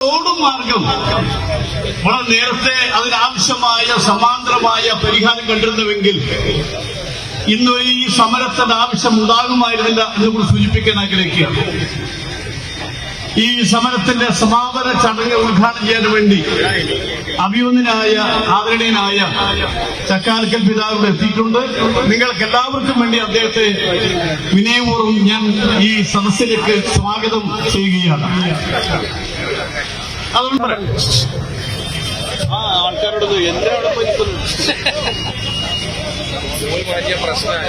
റോഡും മാർഗം. നമ്മൾ നേരത്തെ അതിനാവശ്യമായ സമാന്തരമായ പരിഹാരം കണ്ടിരുന്നുവെങ്കിൽ ഇന്ന് ഈ സമരത്തിന്റെ ആവശ്യം ഉണ്ടാകുമായിരുന്നില്ല എന്ന് കൂടി സൂചിപ്പിക്കാൻ ആഗ്രഹിക്കുകയാണ് ഈ സമരത്തിന്റെ സമാപന ചടങ്ങ് ഉദ്ഘാടനം ചെയ്യാൻ വേണ്ടി അഭിമന്യനായ ആദരണീയനായ ചക്കാലക്കൽ പിതാവ് എത്തിയിട്ടുണ്ട്. നിങ്ങൾക്ക് എല്ലാവർക്കും വേണ്ടി അദ്ദേഹത്തെ വിനയപൂർവം ഞാൻ ഈ സദസ്സിലേക്ക് സ്വാഗതം ചെയ്യുകയാണ്. അതുകൊണ്ട് പറയാം. ആ ആൾക്കാരോട് എന്തിനാ അവിടെ പോയി നിൽക്കുന്നത്? വലിയ പ്രശ്നമാണ്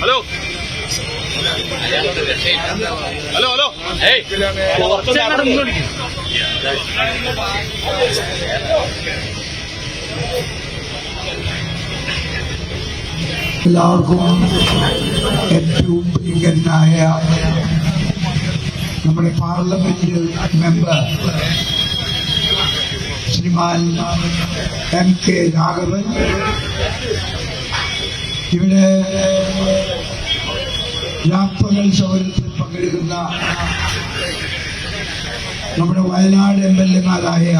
ഹലോ ഹലോ ഹലോ. എല്ലാവർക്കും ഏറ്റവും പ്രിയങ്കരനായ നമ്മുടെ പാർലമെന്റ് മെമ്പർ ശ്രീമാൻ എം കെ രാഘവൻ. ഇവിടെ രാപ്പകൽ സമരത്തിൽ പങ്കെടുക്കുന്ന നമ്മുടെ വയനാട് എം എൽ എമാരായ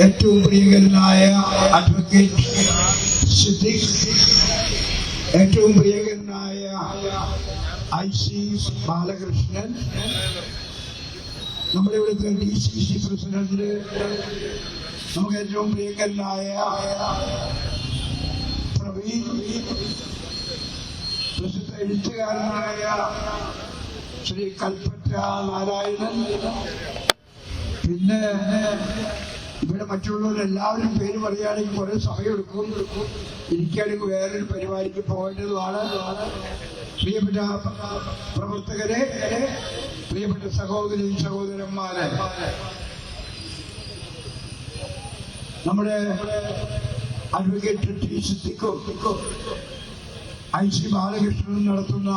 ഏറ്റവും പ്രിയങ്കരനായ അഡ്വക്കേറ്റ് സിദ്ദിഖ് ഏറ്റവും പ്രിയങ്കരനായ ഐ സി ബാലകൃഷ്ണൻ നമ്മുടെ ഇവിടുത്തെ ഡി സി സി പ്രസിഡന്റ് നമുക്ക് ഏറ്റവും പ്രിയങ്കരനായ പ്രവീൺ എഴുത്തുകാരനായ ശ്രീ കൽപ്പറ്റ നാരായണൻ. പിന്നെ ഇവിടെ മറ്റുള്ളവരെല്ലാവരും പേര് പറയുകയാണെങ്കിൽ കുറെ സമയമെടുക്കും. എനിക്കാണെങ്കിൽ വേറൊരു പരിപാടിക്ക് പോകേണ്ടതുമാണ്. പ്രിയപ്പെട്ട പ്രവർത്തകരെ പ്രിയപ്പെട്ട സഹോദരി സഹോദരന്മാരെ. നമ്മുടെ അഡ്വക്കേറ്റ് ടി സിദ്ദിഖും ഐ സി ബാലകൃഷ്ണൻ നടത്തുന്ന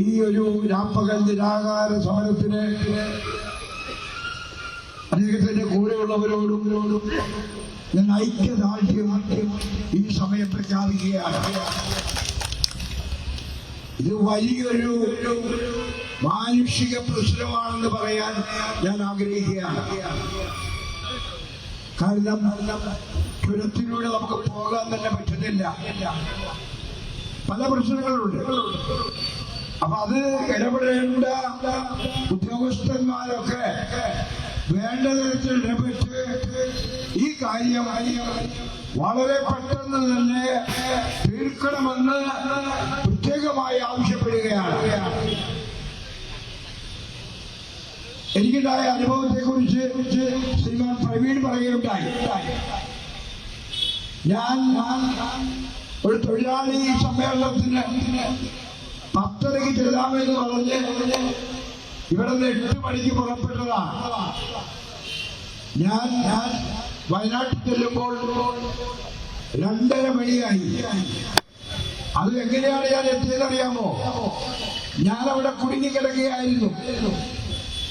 ഈ ഒരു രാപ്പകൽ നിരാകാര സമരത്തിന് അദ്ദേഹത്തിന്റെ കൂടെയുള്ളവരോടും ഞാൻ ഐക്യദാർഢ്യം ഈ സമയം പ്രഖ്യാപിക്കുകയാണ്. ഇത് വലിയൊരു മാനുഷിക പ്രശ്നമാണെന്ന് പറയാൻ ഞാൻ ആഗ്രഹിക്കുകയാണ്. കാരണം ചുരത്തിലൂടെ നമുക്ക് പോകാൻ തന്നെ പറ്റുന്നില്ല. പല പ്രശ്നങ്ങളുണ്ട്. അപ്പൊ അത് ഇടപെടേണ്ട ഉദ്യോഗസ്ഥന്മാരൊക്കെ വേണ്ട തരത്തിൽ ഇടപെട്ട് ഈ കാര്യം വളരെ പെട്ടെന്ന് തന്നെ തീർക്കണമെന്ന് പ്രത്യേകമായി ആവശ്യപ്പെടുകയാണ്. എനിക്കുണ്ടായ അനുഭവത്തെ കുറിച്ച് ശ്രീമാൻ പ്രവീൺ പറയുകയുണ്ടായി. ഞാൻ ഒരു തൊഴിലാളി സമ്മേളനത്തിന് പത്തരയ്ക്ക് ചെല്ലാമെന്ന് പറഞ്ഞ് ഇവിടെ നിന്ന് എട്ട് മണിക്ക് പുറപ്പെട്ടതാണ്. ഞാൻ ഞാൻ വയനാട്ടിൽ ചെല്ലുമ്പോൾ രണ്ടര മണിയായി. അത് എങ്ങനെയാണ് ഞാൻ എത്തിയതറിയാമോ ഞാൻ അവിടെ കുടുങ്ങിക്കിടക്കുകയായിരുന്നു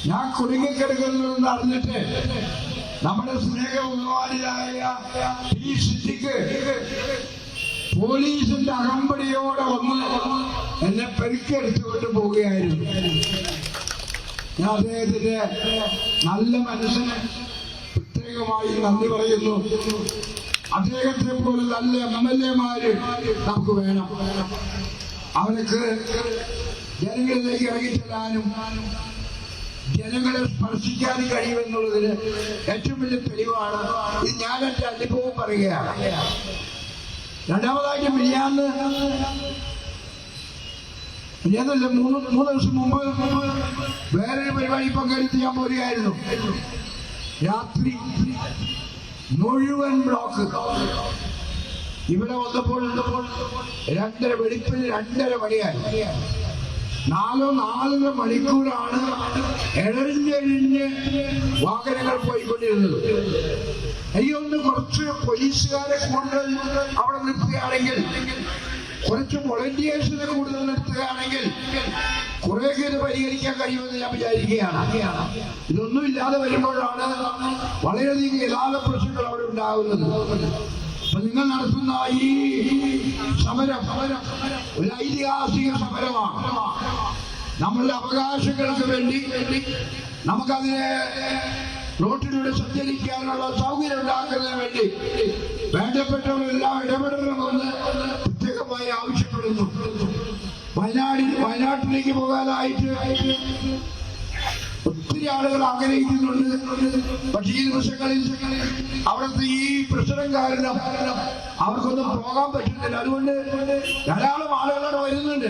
ഞാൻ കുടുങ്ങിക്കിടക്കുന്നതെന്ന് അറിഞ്ഞിട്ട് നമ്മുടെ സ്നേഹബഹുമാനായ ഈ സിറ്റിക്ക് പോലീസിന്റെ അകമ്പടിയോടെ വന്ന് എന്നെ പെരുക്കെടുത്തുകൊണ്ട് പോവുകയായിരുന്നു. ഞാൻ അദ്ദേഹത്തിന്റെ നല്ല മനസ്സിന് പ്രത്യേകമായി നന്ദി പറയുന്നു. അദ്ദേഹത്തെ പോലെ നല്ല എം എൽ എമാര് നമുക്ക് വേണം. അവർക്ക് ജനങ്ങളിലേക്ക് ഇറങ്ങിച്ചെല്ലാനും ജനങ്ങളെ സ്പർശിക്കാൻ കഴിയുമെന്നുള്ളതിന് ഏറ്റവും വലിയ തെളിവാണ് ഇത് ഞാൻ എന്റെ അനുഭവം പറയുകയാണ്. രണ്ടാമതായി മിനിയാന്ന്. മിനിയാന്നല്ല മൂന്ന് മൂന്ന് ദിവസം മുമ്പ് വേറൊരു പരിപാടി പങ്കെടുത്ത് ഞാൻ പോരുകയായിരുന്നു. രാത്രി മുഴുവൻ ബ്ലോക്ക്. ഇവിടെ വന്നപ്പോൾ രണ്ടര വെളുപ്പിൽ രണ്ടര മണിയായി. നാലോ നാലര മണിക്കൂറാണ് എഴഞ്ഞെഴിഞ്ഞ് വാഹനങ്ങൾ പോയിക്കൊണ്ടിരുന്നത്. എനിക്കൊന്ന് കുറച്ച് പോലീസുകാരെ കൂടുതൽ അവിടെ നിർത്തുകയാണെങ്കിൽ കുറച്ച് വോളണ്ടിയേഴ്സിനെ കൂടുതൽ നിർത്തുകയാണെങ്കിൽ കുറേയൊക്കെ ഇത് പരിഹരിക്കാൻ കഴിയുമെന്ന് ഞാൻ വിചാരിക്കുകയാണ്. ഇതൊന്നും ഇല്ലാതെ വരുമ്പോഴാണ് വളരെയധികം യഥാർത്ഥ പ്രശ്നങ്ങൾ അവിടെ ഉണ്ടാകുന്നത്. നിങ്ങൾ നടത്തുന്ന ഈ സമരം ഒരു ഐതിഹാസിക സമരമാണ്. നമ്മളുടെ അവകാശങ്ങൾക്ക് വേണ്ടി നമുക്കതിനെ റോട്ടിലൂടെ സഞ്ചരിക്കാനുള്ള സൗകര്യം ഉണ്ടാക്കുന്നതിന് വേണ്ടി വേണ്ടപ്പെട്ടവരെല്ലാം ഇടപെടണമെന്ന് പ്രത്യേകമായി ആവശ്യപ്പെടുന്നു. വയനാടിൽ വയനാട്ടിലേക്ക് പോകാനായിട്ട് ഒത്തിരി ആളുകൾ ആഗ്രഹിക്കുന്നുണ്ട്. പക്ഷേ ഈ നിമിഷങ്ങളിൽ അവിടുത്തെ ഈ പ്രശ്നം കാരണം അവർക്കൊന്നും പോകാൻ പറ്റുന്നില്ല. അതുകൊണ്ട് ധാരാളം ആളുകളോട് വരുന്നുണ്ട്.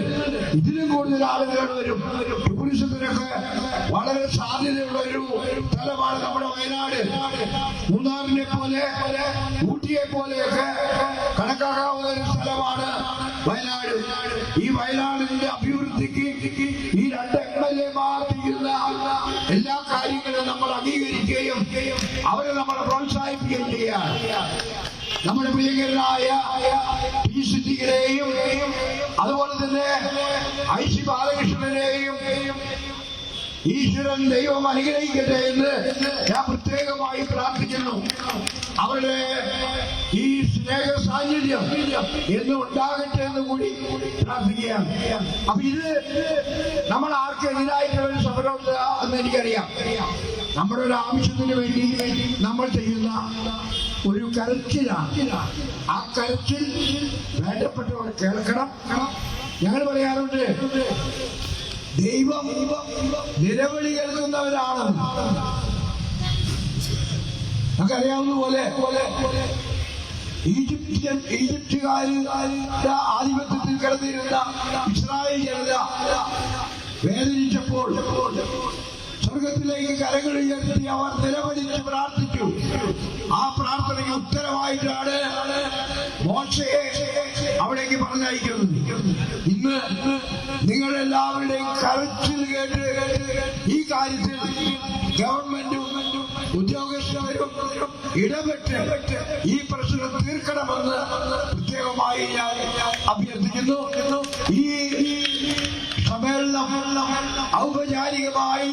ഇതിലും കൂടുതൽ ആളുകൾ വരും. ടൂറിസത്തിനൊക്കെ വളരെ സാധ്യതയുള്ള ഒരു സ്ഥലമാണ് നമ്മുടെ വയനാട്. മൂന്നാറിനെ പോലെ ഊട്ടിയെ പോലെയൊക്കെ കണക്കാക്കാവുന്ന ഒരു സ്ഥലമാണ് വയനാട് ഈ വയനാടിന്റെ അഭിവൃദ്ധിക്ക് ഈ രണ്ട് എം എൽ എമാർ എല്ലാ കാര്യങ്ങളും നമ്മൾ അംഗീകരിക്കുകയും അവരെ നമ്മൾ പ്രോത്സാഹിപ്പിക്കുകയും ചെയ്യാം നമ്മുടെ പ്രിയങ്കരനായ പി സിദ്ദിഖിനെയും അതുപോലെ തന്നെ ഐ സി ബാലകൃഷ്ണനെയും ഈശ്വരൻ ദൈവം അനുഗ്രഹിക്കട്ടെ എന്ന് ഞാൻ പ്രത്യേകമായി പ്രാർത്ഥിക്കുന്നു. അവരുടെ ഈ സ്നേഹ സാന്നിധ്യം എന്ന് ഉണ്ടാകട്ടെ എന്ന് കൂടി പ്രാർത്ഥിക്കുകയാണ്. അപ്പൊ ഇത് നമ്മൾ ആർക്ക് എതിരായിട്ടുള്ള ഒരു സമരമില്ല എന്ന് എനിക്കറിയാം. നമ്മുടെ ഒരു ആവശ്യത്തിന് വേണ്ടി നമ്മൾ ചെയ്യുന്ന ഒരു കരച്ചിലാണ് ആ കരച്ചിൽ വേണ്ടപ്പെട്ടവർ കേൾക്കണം. ഞങ്ങൾ പറയാറുണ്ട് ദൈവം നിലവിളി കേൾക്കുന്നവരാണ് നമുക്കറിയാവുന്ന പോലെ ഈജിപ്ഷ്യൻ ഈജിപ്തുകാരുടെ ആധിപത്യത്തിൽ കിടന്നിരുന്ന ഇസ്രായേൽ ജനത വേദനിച്ചപ്പോൾ സ്വർഗത്തിലേക്ക് കരങ്ങൾ ഉയർത്തി അവർ നിലവിളിച്ച് പ്രാർത്ഥിച്ചു. ആ പ്രാർത്ഥനയ്ക്ക് ഉത്തരമായിട്ടാണ് മോശയെ അവിടേക്ക് പറഞ്ഞയക്കുന്നത്. ഇന്ന് നിങ്ങളെല്ലാവരുടെയും കരച്ചിൽ കേട്ട് ഈ കാര്യത്തിൽ ഗവൺമെന്റും ഉദ്യോഗസ്ഥരും ഇടപെട്ട് ഈ പ്രശ്നം തീർക്കണമെന്ന് പ്രത്യേകമായി ഞാൻ അഭ്യർത്ഥിക്കുന്നു. ഈ സമ്മേളനം ഔപചാരികമായി